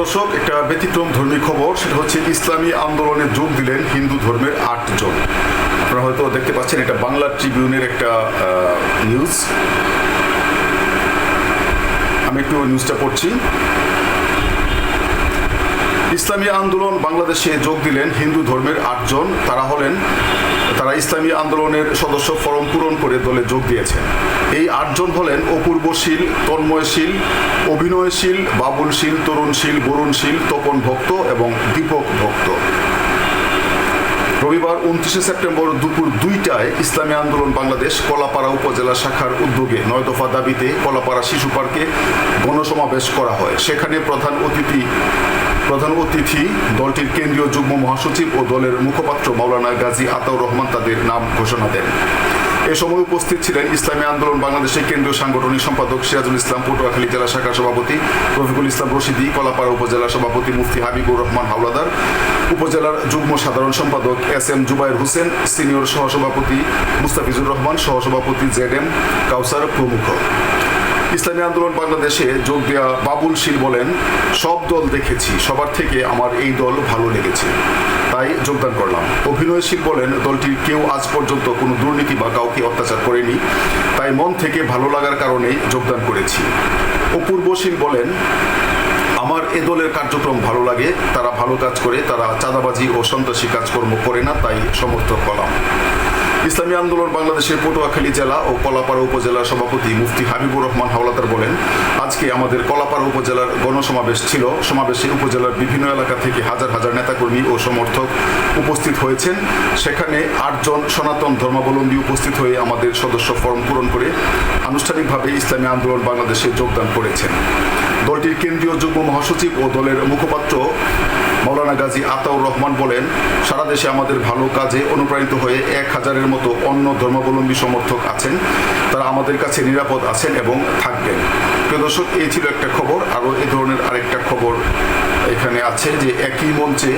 দর্শক, একটা ব্যতিক্রম ধর্মী খবর, সেটা হচ্ছে ইসলামী আন্দোলনে যোগ দিলেন হিন্দু ধর্মের আটজন। আপনারা হয়তো দেখতে পাচ্ছেন, এটা বাংলা ট্রিবিউনের একটা নিউজ আমি একটু নিউজটা পড়ছি। ইসলামী আন্দোলন বাংলাদেশে যোগ দিলেন হিন্দু ধর্মের আটজন। তারা হলেন তারা ইসলামী আন্দোলনের সদস্য ফরম পূরণ করে দলে যোগ দিয়েছেন এই আটজন হলেন অপূর্বশীল, তন্ময়শীল, অভিনয়শীল, বাবুলশীল, তরুণশীল, বরুণশীল, তপন ভক্ত এবং দীপক ভক্ত। রবিবার উনত্রিশে সেপ্টেম্বর দুপুর দুইটায় ইসলামী আন্দোলন বাংলাদেশ কলাপাড়া উপজেলা শাখার উদ্যোগে নয় দফা দাবিতে কলাপাড়া শিশু পার্কে গণসমাবেশ করা হয়। সেখানে প্রধান অতিথি প্রধান অতিথি দলটির কেন্দ্রীয় যুগ্ম মহাসচিব ও দলের মুখপাত্র মাওলানা গাজী আতাউর রহমান তাদের নাম ঘোষণা দেন। এ সময় উপস্থিত ছিলেন ইসলামী আন্দোলন বাংলাদেশের কেন্দ্রীয় সাংগঠনিক সম্পাদক সিরাজুল ইসলাম, পটুয়াখালী জেলা শাখা সভাপতি রফিকুল ইসলাম রশিদি, কলাপাড়া উপজেলা সভাপতি মুফতি হাবিবুর রহমান হাওলাদার, উপজেলার যুগ্ম সাধারণ সম্পাদক S M Jubair Hossain, senior সহসভাপতি মুস্তাফিজুর রহমান, সহসভাপতি জেড এম কাউসার প্রমুখ। ইসলামী আন্দোলন বাংলাদেশে যোগ দেওয়া বাবুল শীল বলেন, সব দল দেখেছি, সবার থেকে আমার এই দল ভালো লেগেছে। তাই যোগদান করলাম। অভিনয়শীল বলেন, দলটির কেউ আজ পর্যন্ত কোনো দুর্নীতি বা কাউকে অত্যাচার করেনি। তাই মন থেকে ভালো লাগার কারণে যোগদান করেছি। অপূর্বশীল বলেন, আমার এ দলের কার্যক্রম ভালো লাগে, তারা ভালো কাজ করে, তারা চাঁদাবাজি ও সন্ত্রাসী কাজকর্ম করে না, তাই সমর্থক করলাম ইসলামী আন্দোলন বাংলাদেশের পটুয়াখালী জেলা ও কলাপাড়া উপজেলার সভাপতি মুফতি হাবিবুর রহমান হাওলাদার বলেন, আজকে আমাদের কলাপাড়া উপজেলার গণসমাবেশ ছিল। সমাবেশে উপজেলার বিভিন্ন এলাকা থেকে হাজার হাজার নেতাকর্মী ও সমর্থক উপস্থিত হয়েছেন। সেখানে আটজন সনাতন ধর্মাবলম্বী উপস্থিত হয়ে আমাদের সদস্য ফর্ম পূরণ করে আনুষ্ঠানিকভাবে ইসলামী আন্দোলন বাংলাদেশে যোগদান করেছেন। দলটির কেন্দ্রীয় যুগ্ম মহাসচিব ও দলের মুখপাত্র মৌলানা গাজী আতাউর রহমান বলেন, সারা দেশে আমাদের ভালো কাজে অনুপ্রাণিত হয়ে এক হাজারের মতো অন্য ধর্মাবলম্বী সমর্থক আছেন। তারা আমাদের কাছে নিরাপদ আছেন এবং থাকবেন। প্রিয় দর্শক এই ছিল একটা খবর। আরও এ ধরনের আরেকটা খবর এখানে আছে যে একই মঞ্চে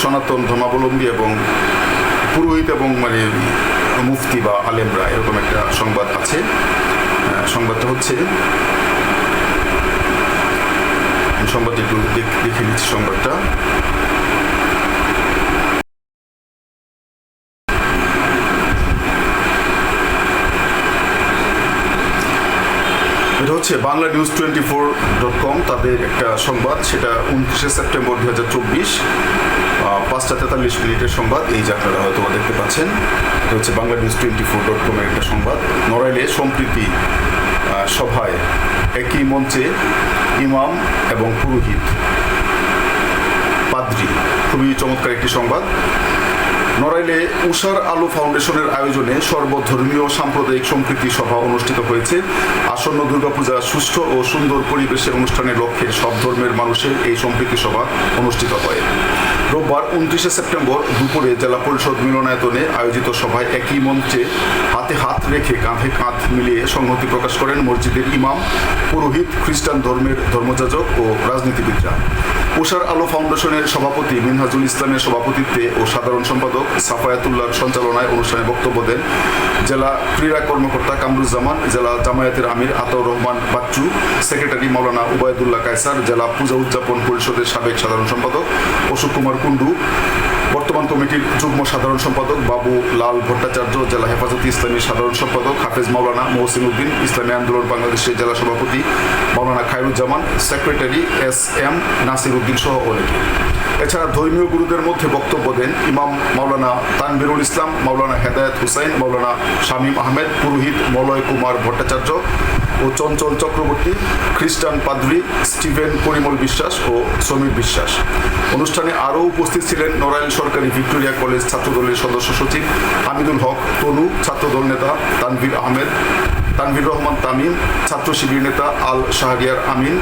সনাতন ধর্মাবলম্বী এবং পুরোহিত এবং মানে মুফতি বা আলেমরা, এরকম একটা সংবাদ আছে। সংবাদটা হচ্ছে আমি সংবাদটি একটু দেখে নিচ্ছি সংবাদটা। এটা হচ্ছে Bangla news twenty four dot com, তাদের একটা সংবাদ, সেটা উনত্রিশে সেপ্টেম্বর দু হাজার চব্বিশ পাঁচটা তেতাল্লিশ মিনিটের সংবাদ, এই যে আপনারা হয়তো দেখতে পাচ্ছেন, এটা হচ্ছে Bangla news twenty four dot কমের একটা সংবাদ। নড়াইলে সম্প্রীতি সভায় একই মঞ্চে ইমাম এবং পুরোহিত। পাদ্রি, খুবই চমৎকার একটি সংবাদ। নড়াইলে উষার আলো ফাউন্ডেশনের আয়োজনে সর্বধর্মীয় সাম্প্রদায়িক সম্প্রীতি সভা অনুষ্ঠিত হয়েছে। আসন্ন দুর্গাপূজা সুষ্ঠু ও সুন্দর পরিবেশে অনুষ্ঠানের লক্ষ্যে সব ধর্মের মানুষের এই সম্প্রীতি সভা অনুষ্ঠিত হয়। রোববার উনত্রিশে সেপ্টেম্বর দুপুরে জেলা পরিষদ মিলনায়তনে আয়োজিত সভায় একই মঞ্চে হাতে হাত রেখে কাঁধে কাঁধ মিলিয়ে সংহতি প্রকাশ করেন মসজিদের ইমাম, পুরোহিত, খ্রিস্টান ধর্মের ধর্মযাজক ও রাজনীতিবিদরা। উষার আলো ফাউন্ডেশনের সভাপতি মিনহাজুল ইসলামের সভাপতিত্বে ও সাধারণ সম্পাদক সাফায়াতুল্লাহর সঞ্চালনায় অনুষ্ঠানে বক্তব্য দেন জেলা ক্রীড়া কর্মকর্তা কামরুজ্জামান, জেলা জামায়াতের আমির আতাউর রহমান বাচ্চু, সেক্রেটারি মৌলানা উবায়দুল্লাহ কায়সার, জেলা পূজা উদযাপন পরিষদের সাবেক সাধারণ সম্পাদক অশোক কুমার কুণ্ডু বর্তমান কমিটির যুগ্ম সাধারণ সম্পাদক বাবু লাল ভট্টাচার্য, জেলা হেফাজতে ইসলামী সাধারণ সম্পাদক হাফেজ মাওলানা মহসিন উদ্দিন, ইসলামী আন্দোলন বাংলাদেশের জেলা সভাপতি Maulana Khairuzzaman, secretary S M Nasir Uddin সহ অনেকে। এছাড়া ধর্মীয় গুরুদের মধ্যে বক্তব্য দেন ইমাম মাওলানা তানবিরুল ইসলাম, মাওলানা হেদায়ত হুসাইন, মাওলানা শামীম আহমেদ, পুরোহিত মলয় কুমার ভট্টাচার্য ও চঞ্চল চক্রবর্তী, খ্রিস্টান পাদ্রী, স্টিভেন পরিমল বিশ্বাস ও সমীর বিশ্বাস। অনুষ্ঠানে আরও উপস্থিত ছিলেন নড়াইল সরকারি ভিক্টোরিয়া কলেজ ছাত্রদলের সদস্য সচিব হামিদুল হক, তনু ছাত্রদল নেতা তানভীর আহমেদ, তানভীর রহমান তামিম, ছাত্র শিবির নেতা আল শাহরিয়ার আমিন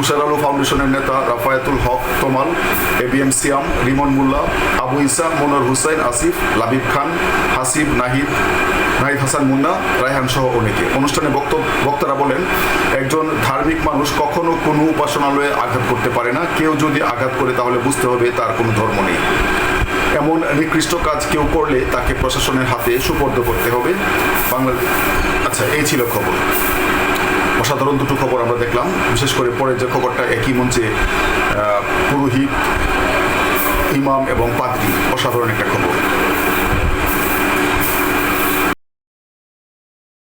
উষার আলো ফাউন্ডেশনের নেতা রাফায়াতুল হক তমাল এবিএম সিয়াম, রিমন মোল্লা, আবু ইসা মনোর হুসাইন, আসিফ, লাবিব খান, হাসিব, নাহিদ নাহিদ হাসান মুন্না, রায়হান সহ অনেকে। অনুষ্ঠানে বক্তব্য কোনো উপাসনালয়ে আঘাত করতে পারে না। কেউ যদি আঘাত করে তাহলে বুঝতে হবে তার কোনো ধর্ম নেই। এমন নিকৃষ্ট কাজ কেউ করলে তাকে প্রশাসনের হাতে সুপর্দ করতে হবে। বাংলা আচ্ছা এই ছিল খবর। অসাধারণ দুটো খবর আমরা দেখলাম। বিশেষ করে পরের যে খবরটা একই মঞ্চে পুরোহিত, ইমাম এবং পাদ্রী, অসাধারণ একটা খবর।